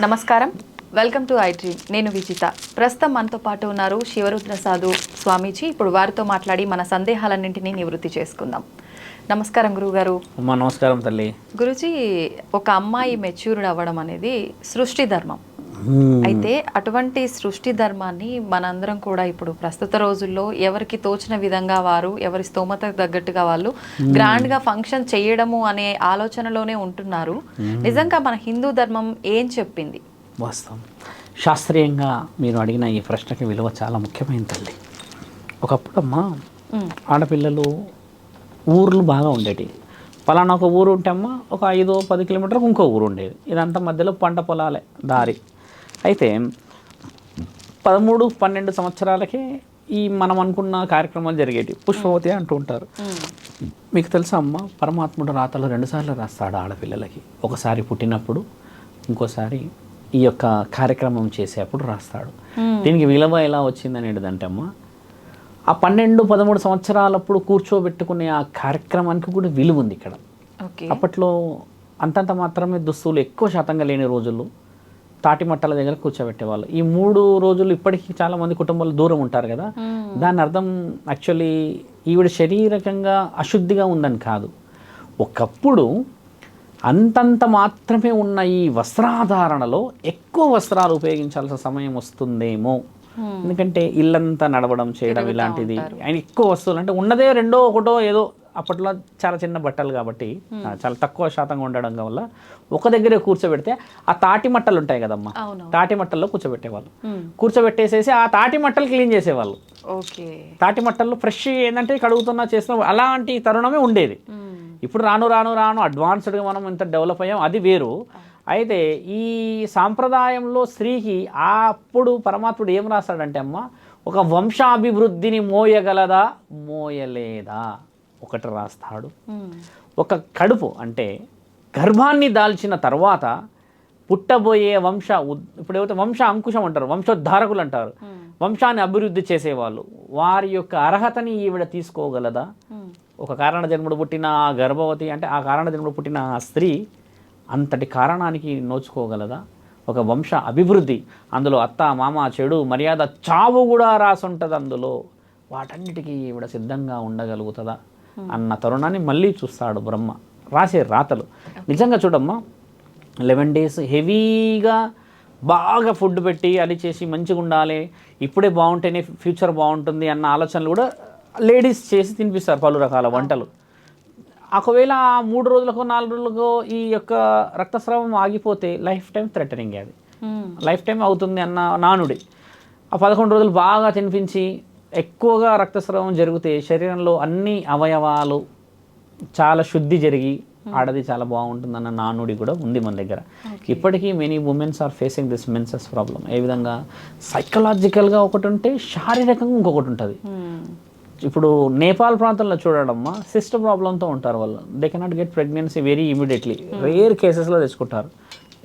నమస్కారం. Welcome to I dream నేను విజిత. ప్రస్తుతం మనతో పాటు ఉన్నారు శివరుద్ర సాధు స్వామీజీ. ఇప్పుడు వారితో మాట్లాడి మన సందేహాలన్నింటినీ నివృత్తి చేసుకుందాం. నమస్కారం గురుగారు. నమస్కారం తల్లి. గురుజీ ఒక అమ్మాయి మెచ్యూర్డ్ అవ్వడం అనేది సృష్టి ధర్మం. అయితే అటువంటి సృష్టి ధర్మాన్ని మనందరం కూడా ఇప్పుడు ప్రస్తుత రోజుల్లో ఎవరికి తోచిన విధంగా వారు ఎవరి స్తోమత తగ్గట్టుగా వాళ్ళు గ్రాండ్గా ఫంక్షన్ చేయడము అనే ఆలోచనలోనే ఉంటున్నారు. నిజంగా మన హిందూ ధర్మం ఏం చెప్పింది? వాస్తవం. శాస్త్రీయంగా మీరు అడిగిన ఈ ప్రశ్నకి విలువ చాలా ముఖ్యమైన తల్లి. ఒకప్పుడమ్మా ఆడపిల్లలు ఊర్లు బాగా ఉండేవి పలానా ఒక ఊరు ఉంటే అమ్మా ఒక ఐదో పది కిలోమీటర్లకు ఇంకో ఊరు ఉండేది. ఇదంతా మధ్యలో పంట పొలాలే దారి. అయితే పదమూడు పన్నెండు సంవత్సరాలకే ఈ మనం అనుకున్న కార్యక్రమాలు జరిగేవి పుష్పవతి అంటూ ఉంటారు. మీకు తెలుసా అమ్మ? పరమాత్ముడు రాతలు రెండుసార్లు రాస్తాడు ఆడపిల్లలకి. ఒకసారి పుట్టినప్పుడు ఇంకోసారి ఈ యొక్క కార్యక్రమం చేసేప్పుడు రాస్తాడు. దీనికి విలువ ఎలా వచ్చింది అనేటిదంటే అమ్మ ఆ పన్నెండు పదమూడు సంవత్సరాలప్పుడు కూర్చోబెట్టుకునే ఆ కార్యక్రమానికి కూడా విలువ ఉంది ఇక్కడ. అప్పట్లో అంతంత మాత్రమే దుస్తులు ఎక్కువ శాతంగా లేని రోజుల్లో తాటి మట్టల దగ్గర కూర్చోబెట్టేవాళ్ళు. ఈ మూడు రోజులు ఇప్పటికీ చాలా మంది కుటుంబాలు దూరం ఉంటారు కదా. దాని అర్థం యాక్చువల్లీ ఈవిడ శారీరకంగా అశుద్ధిగా ఉందని కాదు. ఒకప్పుడు అంతంత మాత్రమే ఉన్న ఈ వస్త్రాధారణలో ఎక్కువ వస్త్రాలు ఉపయోగించాల్సిన సమయం వస్తుందేమో. ఎందుకంటే ఇల్లంతా నడవడం చేయడం ఇలాంటిది. ఆయన ఎక్కువ వస్తువులు అంటే ఉన్నదే రెండో ఒకటో ఏదో అప్పట్లో చాలా చిన్న బట్టలు కాబట్టి చాలా తక్కువ శాతంగా ఉండడం వల్ల ఒక దగ్గరే కూర్చోబెడితే ఆ తాటి మట్టలు ఉంటాయి కదమ్మా. తాటి మట్టల్లో కూర్చోబెట్టేవాళ్ళు. కూర్చోబెట్టేసేసి ఆ తాటి మట్టలు క్లీన్ చేసేవాళ్ళు. తాటి మట్టల్లో ఫ్రెష్ ఏంటంటే కడుగుతున్నా చేస్తున్నా అలాంటి తరుణమే ఉండేది. ఇప్పుడు రాను రాను రాను అడ్వాన్స్డ్గా మనం ఇంత డెవలప్ అయ్యాం అది వేరు. అయితే ఈ సాంప్రదాయంలో స్త్రీకి అప్పుడు పరమాత్ముడు ఏం రాస్తాడంటే అమ్మ ఒక వంశాభివృద్ధిని మోయగలదా? మోయలేదా? ఒకటి రాస్తాడు. ఒక కడుపు అంటే గర్భాన్ని దాల్చిన తర్వాత పుట్టబోయే వంశ ఇప్పుడు ఏవైతే వంశ అంకుశం అంటారు వంశోద్ధారకులు అంటారు వంశాన్ని అభివృద్ధి చేసేవాళ్ళు వారి యొక్క అర్హతని ఈవిడ తీసుకోగలదా? ఒక కారణ జన్ముడు పుట్టిన ఆ గర్భవతి అంటే ఆ కారణ జన్ముడు పుట్టిన ఆ స్త్రీ అంతటి కారణానికి నోచుకోగలదా? ఒక వంశ అభివృద్ధి అందులో అత్త మామ చెడు మర్యాద చావు కూడా రాసుంటుంది అందులో. వాటన్నిటికీ ఈవిడ సిద్ధంగా ఉండగలుగుతుందా? అన్న తరుణాన్ని మళ్ళీ చూస్తాడు బ్రహ్మ. రాసే రాతలు. నిజంగా చూడమ్మా లెవెన్ డేస్ హెవీగా బాగా ఫుడ్ పెట్టి అది చేసి మంచిగా ఉండాలి ఇప్పుడే బాగుంటేనే ఫ్యూచర్ బాగుంటుంది అన్న ఆలోచనలు కూడా లేడీస్ చేసి తినిపిస్తారు పలు రకాల వంటలు. ఒకవేళ ఆ మూడు రోజులకు నాలుగు రోజులకు ఈ యొక్క రక్తస్రావం ఆగిపోతే లైఫ్ టైం థ్రెటనింగ్ అది. లైఫ్ టైం అవుతుంది అన్న నానుడి. ఆ పదకొండు రోజులు బాగా తినిపించి ఎక్కువగా రక్తస్రావం జరిగితే శరీరంలో అన్ని అవయవాలు చాలా శుద్ధి జరిగి ఆడది చాలా బాగుంటుందన్న నానుడి కూడా ఉంది మన దగ్గర. ఇప్పటికీ many womens are facing this menses problem ఏ విధంగా? సైకలాజికల్గా ఒకటి ఉంటే శారీరకంగా ఇంకొకటి ఉంటుంది. ఉమ్, ఇప్పుడు నేపాల్ ప్రాంతంలో చూడడమ్మా సిస్టర్ ప్రాబ్లంతో ఉంటారు వాళ్ళు. They cannot get pregnancy very immediately rare కేసెస్లో తెచ్చుకుంటారు.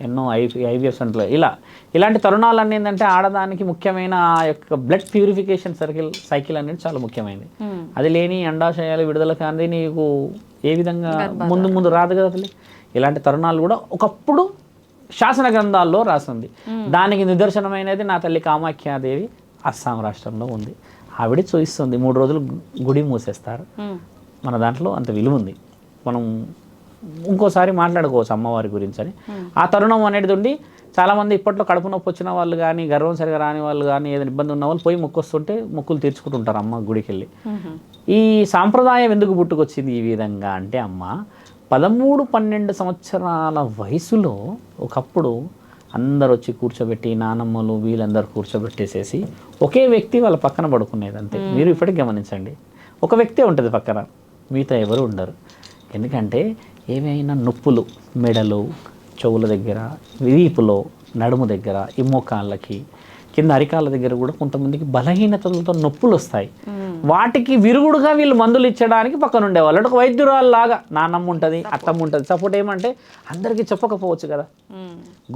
ఎన్నో ఐవి ఐవీఎఫ్ సెంటర్లో ఇలా ఇలాంటి తరుణాలన్నీ ఏంటంటే ఆడదానికి ముఖ్యమైన ఆ యొక్క బ్లడ్ ప్యూరిఫికేషన్ సర్కిల్ సైకిల్ అనేది చాలా ముఖ్యమైనది. అది లేని అండాశయాలు విడుదల కానీ నీకు ఏ విధంగా ముందు ముందు రాదు కదా తల్లి? ఇలాంటి తరుణాలు కూడా ఒకప్పుడు శాసన గ్రంథాల్లో రాసింది. దానికి నిదర్శనమైనది నా తల్లి కామాఖ్యాదేవి అస్సాం రాష్ట్రంలో ఉంది. ఆవిడ చూయిస్తుంది మూడు రోజులు గుడి మూసేస్తారు. మన దాంట్లో అంత విలువ ఉంది. మనం ఇంకోసారి మాట్లాడుకోవచ్చు అమ్మవారి గురించి అని ఆ తరుణం అనేది ఉండి చాలామంది ఇప్పట్లో కడుపు నొప్పి వచ్చిన వాళ్ళు కానీ గర్వం సరిగా రాని వాళ్ళు కానీ ఏదైనా ఇబ్బంది ఉన్న వాళ్ళు పోయి మొక్కొస్తుంటే మొక్కులు తీర్చుకుంటుంటారు అమ్మ గుడికి వెళ్ళి ఉమ్, ఈ సాంప్రదాయం ఎందుకు పుట్టుకొచ్చింది ఈ విధంగా అంటే అమ్మ పదమూడు పన్నెండు సంవత్సరాల వయసులో ఒకప్పుడు అందరు వచ్చి కూర్చోబెట్టి నానమ్మలు వీళ్ళందరూ కూర్చోబెట్టేసేసి ఒకే వ్యక్తి వాళ్ళ పక్కన పడుకునేది అంతే మీరు ఇప్పటికి గమనించండి. ఒక వ్యక్తే ఉంటుంది పక్కన మిగతా ఎవరు ఉండరు. ఎందుకంటే ఏమైనా నొప్పులు మెడలు చెవుల దగ్గర వీపులో నడుము దగ్గర ఈ మోకాళ్ళకి కింద అరికాళ్ళ దగ్గర కూడా కొంతమందికి బలహీనతలతో నొప్పులు వస్తాయి. వాటికి విరుగుడుగా వీళ్ళు మందులు ఇచ్చడానికి పక్కన ఉండేవాళ్ళు. అంటే ఒక వైద్యురాలు లాగా నాన్నమ్మ ఉంటుంది అత్తమ్మ ఉంటుంది సపోర్ట్ ఏమంటే అందరికీ చెప్పకపోవచ్చు కదా.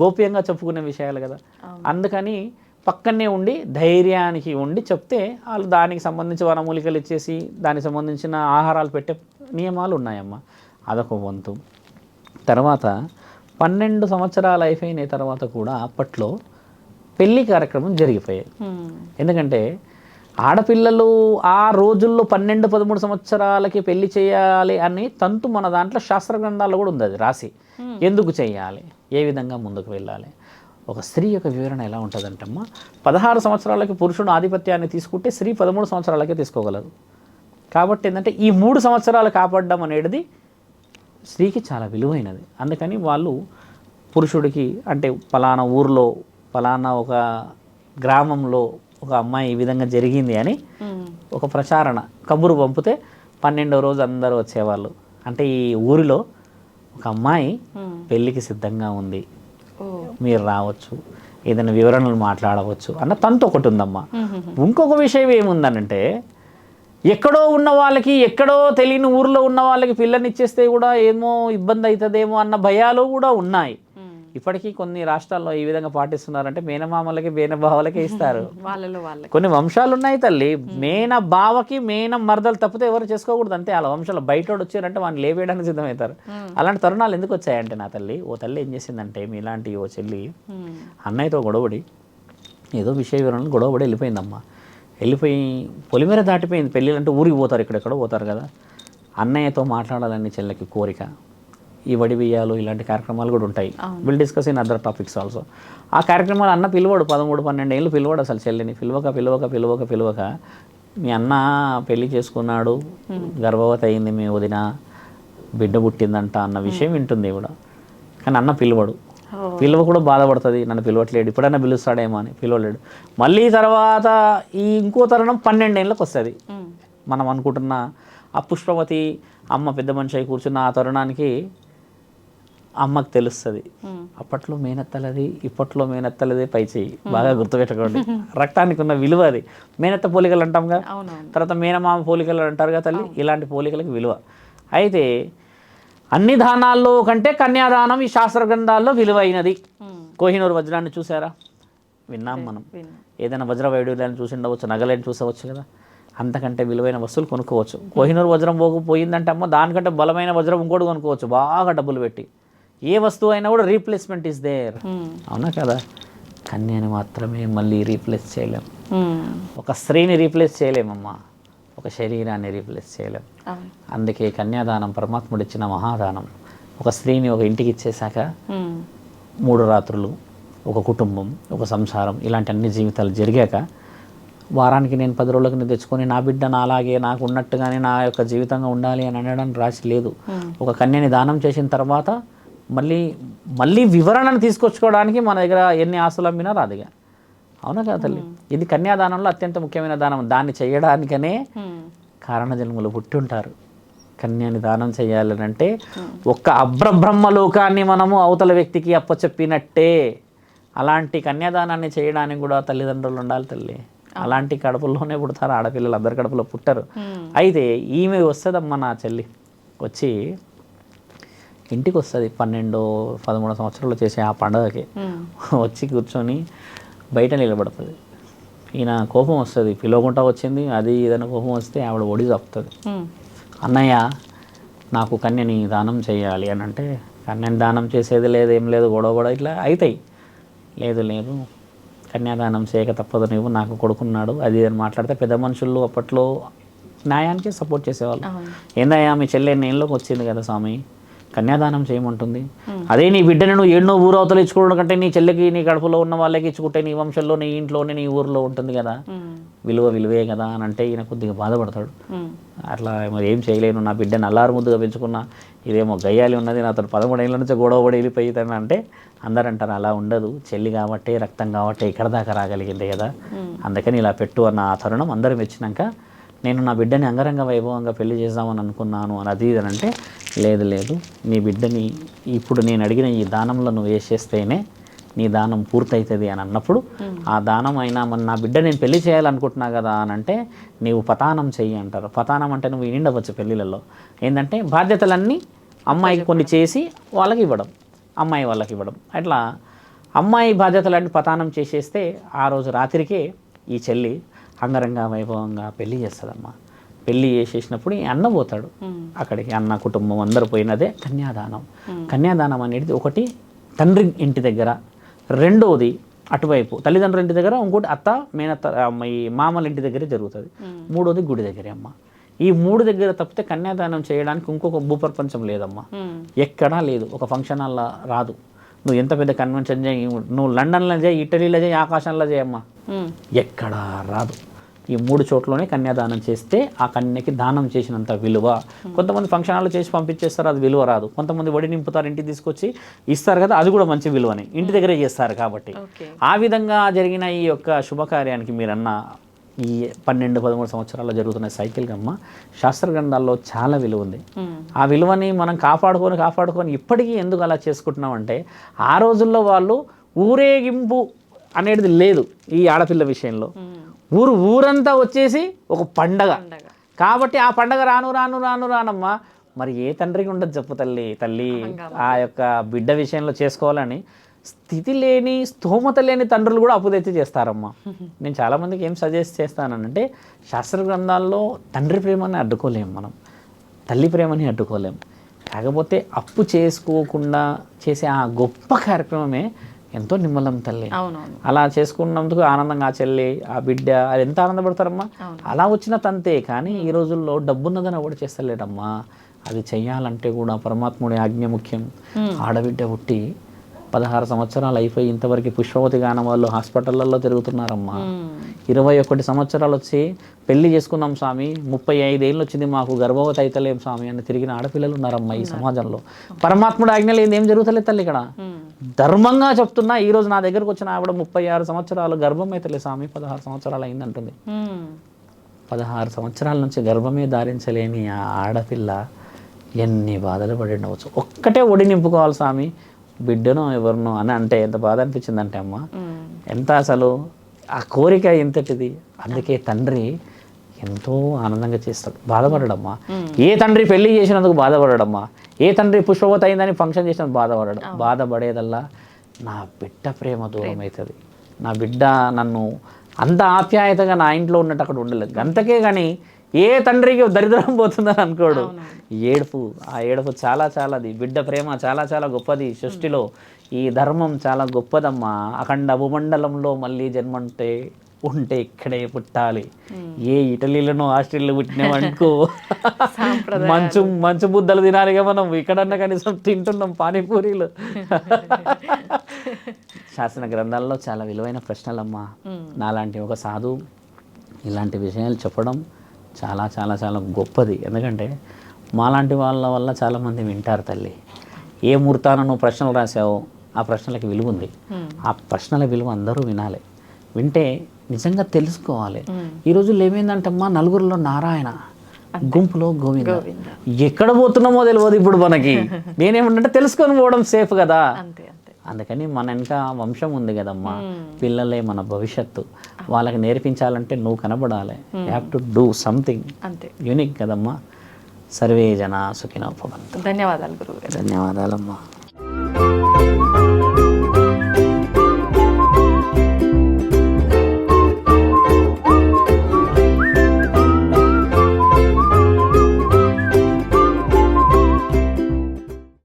గోప్యంగా చెప్పుకునే విషయాలు కదా. అందుకని పక్కనే ఉండి ధైర్యానికి ఉండి చెప్తే వాళ్ళు దానికి సంబంధించి వనమూలికలు ఇచ్చేసి దానికి సంబంధించిన ఆహారాలు పెట్టే నియమాలు ఉన్నాయమ్మా. అదొక వంతు. తర్వాత పన్నెండు సంవత్సరాలు అయిపోయిన తర్వాత కూడా అప్పట్లో పెళ్ళి కార్యక్రమం జరిగిపోయాయి ఎందుకంటే ఆడపిల్లలు ఆ రోజుల్లో పన్నెండు పదమూడు సంవత్సరాలకి పెళ్ళి చేయాలి అని తంతు మన దాంట్లో శాస్త్ర గ్రంథాల్లో కూడా ఉంది అది రాసి. ఎందుకు చేయాలి? ఏ విధంగా ముందుకు వెళ్ళాలి? ఒక స్త్రీ యొక్క వివరణ ఎలా ఉంటుందంటమ్మా? పదహారు సంవత్సరాలకి పురుషుడు ఆధిపత్యాన్ని తీసుకుంటే స్త్రీ పదమూడు సంవత్సరాలకే తీసుకోగలదు. కాబట్టి ఏంటంటే ఈ మూడు సంవత్సరాలు కాపాడడం అనేది స్త్రీకి చాలా విలువైనది. అందుకని వాళ్ళు పురుషుడికి అంటే పలానా ఊర్లో పలానా ఒక గ్రామంలో ఒక అమ్మాయి ఈ విధంగా జరిగింది అని ఒక ప్రచారణ కబురు పంపితే పన్నెండో రోజు అందరూ వచ్చేవాళ్ళు. అంటే ఈ ఊరిలో ఒక అమ్మాయి పెళ్ళికి సిద్ధంగా ఉంది. మీరు రావచ్చు. ఏదైనా వివరణలు మాట్లాడవచ్చు అన్న తంతు ఒకటి ఉందమ్మా. ఇంకొక విషయం ఏముందనంటే ఎక్కడో ఉన్న వాళ్ళకి ఎక్కడో తెలియని ఊర్లో ఉన్న వాళ్ళకి పిల్లనిచ్చేస్తే కూడా ఏమో ఇబ్బంది అవుతుందేమో అన్న భయాలు కూడా ఉన్నాయి. ఇప్పటికీ కొన్ని రాష్ట్రాల్లో ఈ విధంగా పాటిస్తున్నారంటే మేనమామలకి మేనబావలకి ఇస్తారు. కొన్ని వంశాలు ఉన్నాయి తల్లి మేన బావకి మేన మరదలు తప్పితే ఎవరు చేసుకోకూడదు అంతే. అలా వంశాలు బయట వచ్చారంటే వాళ్ళని లేవేయడానికి సిద్ధమవుతారు. అలాంటి తరుణాలు ఎందుకు వచ్చాయంటే నా తల్లి ఓ తల్లి ఏం చేసిందంటే మీలాంటి ఓ చెల్లి అన్నయ్యతో గొడవడి ఏదో విషయ వివరణలు గొడవపడి వెళ్ళిపోయిందమ్మా. వెళ్ళిపోయి పొలిమేర దాటిపోయింది. పెళ్ళిళ్ళు అంటే ఊరికి పోతారు ఇక్కడెక్కడో పోతారు కదా. అన్నయ్యతో మాట్లాడాలని చెల్లెకి కోరిక. ఈ వడి బియ్యాలు ఇలాంటి కార్యక్రమాలు కూడా ఉంటాయి. Will discuss in other topics also ఆ కార్యక్రమాలు అన్న పిలవడు పదమూడు పన్నెండు ఏళ్ళు పిలవడు అసలు చెల్లిని. పిలవక పిలవక పిలవక పిలవక మీ అన్న పెళ్ళి చేసుకున్నాడు గర్భవతి అయింది మీ వదిన బిడ్డ పుట్టిందంట అన్న విషయం వింటుంది కూడా కానీ అన్న పిలవడు. పిలువ కూడా బాధపడుతుంది నన్ను పిలవట్లేడు ఇప్పుడైనా పిలుస్తాడేమో అని పిలవలేడు. మళ్ళీ తర్వాత ఈ ఇంకో తరుణం పన్నెండేళ్ళకి వస్తుంది మనం అనుకుంటున్న ఆ పుష్పవతి అమ్మ పెద్ద మనిషి అయి కూర్చున్న ఆ తరుణానికి అమ్మకి తెలుస్తుంది. అప్పట్లో మేనత్తలది ఇప్పట్లో మేనత్తలదే పై చెయ్యి బాగా గుర్తుపెట్టుకోండి. రక్తానికి ఉన్న విలువ అది. మేనత్త పోలికలు అంటాంగా? తర్వాత మేనమామ పోలికలు అంటారుగా తల్లి? ఇలాంటి పోలికలకు విలువ. అయితే అన్ని దానాల్లో కంటే కన్యాదానం ఈ శాస్త్ర గ్రంథాల్లో విలువైనది కోహినూరు వజ్రాన్ని చూసారా విన్నాం మనం. ఏదైనా వజ్ర వైడూర్యాన్ని చూసి ఉండవచ్చు నగలేని చూసవచ్చు కదా. అంతకంటే విలువైన వస్తువులు కొనుక్కోవచ్చు. కోహినూరు వజ్రం పోగు పోయిందంటే అమ్మ దానికంటే బలమైన వజ్రం ఇంకోటి కొనుక్కోవచ్చు. బాగా డబ్బులు పెట్టి. ఏ వస్తువు అయినా కూడా రీప్లేస్మెంట్ ఇస్ దేర్ అవునా కదా? కన్యని మాత్రమే మళ్ళీ రీప్లేస్ చేయలేం. ఉమ్, ఒక స్త్రీని రీప్లేస్ చేయలేమమ్మా. ఒక శరీరాన్ని రీప్లేస్ చేయలేం. అందుకే కన్యాదానం పరమాత్ముడు ఇచ్చిన మహాదానం ఒక స్త్రీని ఒక ఇంటికి ఇచ్చేశాక మూడు రాత్రులు ఒక కుటుంబం ఒక సంసారం ఇలాంటి అన్ని జీవితాలు జరిగాక వారానికి నేను పది రోజులకు నేను తెచ్చుకొని నా బిడ్డ నా అలాగే నాకు ఉన్నట్టుగానే నా యొక్క జీవితంగా ఉండాలి అని అనడానికి రాసి లేదు. ఒక కన్యని దానం చేసిన తర్వాత మళ్ళీ మళ్ళీ వివరణను తీసుకొచ్చుకోవడానికి మన దగ్గర ఎన్ని ఆస్తులు అమ్మినా రాదుగా. అవునా కదా తల్లి? ఇది కన్యాదానంలో అత్యంత ముఖ్యమైన దానం. దాన్ని చేయడానికనే ఉమ్, కారణ జన్మలు పుట్టి ఉంటారు కన్యాని దానం చేయాలని అంటే ఒక్క అబ్రబ్రహ్మ లోకాన్ని మనము అవతల వ్యక్తికి అప్పచెప్పినట్టే. అలాంటి కన్యాదానాన్ని చేయడానికి కూడా తల్లిదండ్రులు ఉండాలి తల్లి. అలాంటి కడుపుల్లోనే పుడతారు ఆడపిల్లలు. అందరి కడుపులో పుట్టరు. అయితే ఈమె వస్తుందమ్మా నా చెల్లి. వచ్చి ఇంటికి వస్తుంది. పన్నెండు పదమూడు సంవత్సరాలు చేసే ఆ పండగకి. వచ్చి కూర్చొని బయట నిలబడుతుంది. ఈయన కోపం వస్తుంది. పిలవకుండా వచ్చింది. అది ఏదైనా కోపం వస్తే ఆవిడ ఒడి తప్పుతుంది అన్నయ్య నాకు కన్యని దానం చేయాలి అని అంటే కన్యని దానం చేసేది లేదు ఏం లేదు గొడవ కూడా ఇట్లా అవుతాయి లేదు లేదు. కన్యాదానం చేయక తప్పదు నువ్వు నాకు కొడుకున్నాడు అది అని మాట్లాడితే పెద్ద మనుషులు అప్పట్లో న్యాయానికి సపోర్ట్ చేసేవాళ్ళు. ఏందయ్యా మీ చెల్లె నేనులోకి వచ్చింది కదా స్వామి? కన్యాదానం చేయమంటుంది. అదే నీ బిడ్డని నువ్వు ఎన్నో ఊరు అవతల ఇచ్చుకోవడం కంటే నీ చెల్లెకి నీ కడుపులో ఉన్న వాళ్ళకి ఇచ్చుకుంటే నీ వంశంలో నీ ఇంట్లోనే నీ ఊరిలో ఉంటుంది కదా. విలువ విలువే కదా అని అంటే ఈయన కొద్దిగా బాధపడతాడు. అట్లా మరి ఏం చేయలేను నా బిడ్డని అల్లారు ముద్దుగా పెంచుకున్నా ఇదేమో గయ్యాలి ఉన్నది నాతో పదమూడేళ్ళ నుంచి గొడవ పడి వెళ్ళిపోయితాను అంటే అందరు అంటారు అలా ఉండదు. చెల్లి కాబట్టి రక్తం కాబట్టి ఇక్కడ దాకా రాగలిగింది కదా. అందుకని ఇలా పెట్టు అన్న ఆ తరుణం అందరం ఇచ్చినాక నేను నా బిడ్డని అంగరంగ వైభవంగా పెళ్ళి చేద్దామని అనుకున్నాను అని అది అంటే లేదు లేదు. నీ బిడ్డని ఇప్పుడు నేను అడిగిన ఈ దానంలో నువ్వు వేసేస్తేనే నీ దానం పూర్తవుతుంది అని అన్నప్పుడు ఆ దానం అయినా మన నా బిడ్డ నేను పెళ్ళి చేయాలనుకుంటున్నా కదా అని అంటే నీవు పతానం చెయ్యి అంటారు. పతానం అంటే నువ్వు నిండవచ్చు పెళ్ళిళ్ళలో ఏంటంటే బాధ్యతలన్నీ అమ్మాయికి కొన్ని చేసి వాళ్ళకి ఇవ్వడం అమ్మాయి వాళ్ళకి ఇవ్వడం. అట్లా అమ్మాయి బాధ్యతలన్నీ పతానం చేసేస్తే ఆ రోజు రాత్రికే ఈ చెల్లి అంగరంగ వైభవంగా పెళ్ళి చేస్తుందమ్మా. పెళ్ళి చేసేసినప్పుడు ఈ అన్న పోతాడు. అక్కడికి అన్న కుటుంబం అందరు పోయినదే కన్యాదానం. కన్యాదానం అనేది ఒకటి తండ్రి ఇంటి దగ్గర. రెండోది అటువైపు తల్లిదండ్రుల ఇంటి దగ్గర ఇంకోటి అత్త మేనత్త ఈ మామల ఇంటి దగ్గరే జరుగుతుంది. మూడోది గుడి దగ్గరే అమ్మ. ఈ మూడు దగ్గర తప్పితే కన్యాదానం చేయడానికి ఇంకొక భూప్రపంచం లేదమ్మా. ఎక్కడా లేదు. ఒక ఫంక్షన్ హాల్లో రాదు. నువ్వు ఎంత పెద్ద కన్వెన్షన్ చేయి నువ్వు లండన్లో చేయి ఇటలీలో చేయి ఆకాశంలో చేయమ్మా ఎక్కడా రాదు. ఈ మూడు చోట్లోనే కన్యాదానం చేస్తే ఆ కన్యకి దానం చేసినంత విలువ. కొంతమంది ఫంక్షన్ హాల్లో చేసి పంపించేస్తారు అది విలువ రాదు. కొంతమంది వడి నింపుతారు ఇంటికి తీసుకొచ్చి ఇస్తారు కదా అది కూడా మంచి విలువనే. ఇంటి దగ్గరే చేస్తారు కాబట్టి. ఆ విధంగా జరిగిన ఈ యొక్క శుభకార్యానికి మీరన్న ఈ పన్నెండు పదమూడు సంవత్సరాల్లో జరుగుతున్న సైకిల్ గమ్మ శాస్త్ర గ్రంథాల్లో చాలా విలువ ఉంది. ఆ విలువని మనం కాపాడుకొని కాపాడుకొని ఇప్పటికీ ఎందుకు అలా చేసుకుంటున్నాం అంటే ఆ రోజుల్లో వాళ్ళు ఊరేగింపు అనేది లేదు ఈ ఆడపిల్ల విషయంలో. ఊరు ఊరంతా వచ్చేసి ఒక పండగ. కాబట్టి ఆ పండగ రాను రాను రాను రానమ్మా. మరి ఏ తండ్రికి ఉండదు చెప్పు తల్లి. తల్లి ఆ యొక్క బిడ్డ విషయంలో చేసుకోవాలని స్థితి లేని స్తోమత లేని తండ్రులు కూడా అప్పు తెచ్చి చేస్తారమ్మా. నేను చాలామందికి ఏం సజెస్ట్ చేస్తానంటే శాస్త్ర గ్రంథాల్లో తండ్రి ప్రేమని అడ్డుకోలేం మనం. తల్లి ప్రేమని అడ్డుకోలేం. కాకపోతే అప్పు చేసుకోకుండా చేసే ఆ గొప్ప కార్యక్రమమే ఎంతో నిమ్మలం తల్లి. అలా చేసుకున్నందుకు ఆనందంగా ఆ చెల్లి ఆ బిడ్డ అది ఎంత ఆనందపడతారమ్మా? అలా వచ్చిన తంతే కానీ ఈ రోజుల్లో డబ్బున్నదని ఎవడు చేస్తలేడమ్మా? అది చెయ్యాలంటే కూడా పరమాత్ముడి ఆజ్ఞ ముఖ్యం. ఆడబిడ్డ పుట్టి పదహారు సంవత్సరాలు అయిపోయి ఇంతవరకు పుష్పవతి గానం వాళ్ళు హాస్పిటళ్ళల్లో తిరుగుతున్నారమ్మా. ఇరవై ఒకటి సంవత్సరాలు వచ్చి పెళ్ళి చేసుకున్నాం స్వామి. ముప్పై ఐదేళ్ళు వచ్చింది మాకు గర్భవతి అయితలేం స్వామి అని తిరిగిన ఆడపిల్లలు ఉన్నారమ్మా ఈ సమాజంలో. పరమాత్ముడు ఆజ్ఞ లేదు ఏం జరుగుతలేదు తల్లి ఇక్కడ. ధర్మంగా చెప్తున్నా ఈ రోజు నా దగ్గరకు వచ్చిన ఆవిడ ముప్పై ఆరు సంవత్సరాలు గర్భం అయితలే స్వామి. పదహారు సంవత్సరాలు అయిందంటుంది. పదహారు సంవత్సరాల నుంచి గర్భమే ధారించలేని ఆ ఆడపిల్ల ఎన్ని బాధలు పడి ఉండవచ్చు ఒక్కటే ఒడి నింపుకోవాలి స్వామి. బిడ్డనో ఎవరినో అని అంటే ఎంత బాధ అనిపించిందంటే అమ్మ ఎంత అసలు ఆ కోరిక ఎంతటిది అందుకే తండ్రి ఎంతో ఆనందంగా చేస్తాడు. బాధపడడమ్మా. ఏ తండ్రి పెళ్ళి చేసినందుకు బాధపడడమ్మా. ఏ తండ్రి పుష్పవతి అయిందని ఫంక్షన్ చేసినందుకు బాధపడడం. బాధపడేదల్లా నా బిడ్డ ప్రేమ దూరం అవుతుంది. నా బిడ్డ నన్ను అంత ఆప్యాయతగా నా ఇంట్లో ఉన్నట్టు అక్కడ ఉండలేదు. అంతకే కానీ ఏ తండ్రికి దరిద్రం పోతుందని అనుకోడు. ఏడుపు ఆ ఏడుపు చాలా చాలాది. బిడ్డ ప్రేమ చాలా చాలా గొప్పది. సృష్టిలో ఈ ధర్మం చాలా గొప్పదమ్మా. అఖండ భూమండలంలో మళ్ళీ జన్మంటే ఉంటే ఇక్కడే పుట్టాలి. ఏ ఇటలీలోనో ఆస్ట్రేలియాలో పుట్టినామనుకో మంచు మంచు బుద్దలు తినాలిగా మనం. ఇక్కడన్నా కనీసం తింటున్నాం పానీపూరీలు. శాసన గ్రంథాల్లో చాలా విలువైన ప్రశ్నలమ్మా. నాలాంటి ఒక సాధువు ఇలాంటి విషయాలు చెప్పడం చాలా చాలా చాలా గొప్పది. ఎందుకంటే మాలాంటి వాళ్ళ వల్ల చాలామంది వింటారు తల్లి. ఏ ముహూర్తాన నువ్వు ప్రశ్నలు రాసావో ఆ ప్రశ్నలకి విలువ ఉంది. ఆ ప్రశ్నల విలువ అందరూ వినాలి. వింటే నిజంగా తెలుసుకోవాలి. ఈ రోజుల్లో ఏమైందంటమ్మా నలుగురిలో నారాయణ గుంపులో గోవింద. ఎక్కడ పోతున్నామో తెలియదు ఇప్పుడు మనకి. నేనేమంటే తెలుసుకొని పోవడం సేఫ్ కదా. అందుకని మన వెనక వంశం ఉంది కదమ్మా. పిల్లలే మన భవిష్యత్తు. వాళ్ళకి నేర్పించాలంటే నువ్వు కనబడాలి. హ్యావ్ టు డూ సంథింగ్ అంతే. యూనిక్ కదమ్మా. సర్వే జన సుఖినో భవంతు. ధన్యవాదాలు గురువు ధన్యవాదాలమ్మా.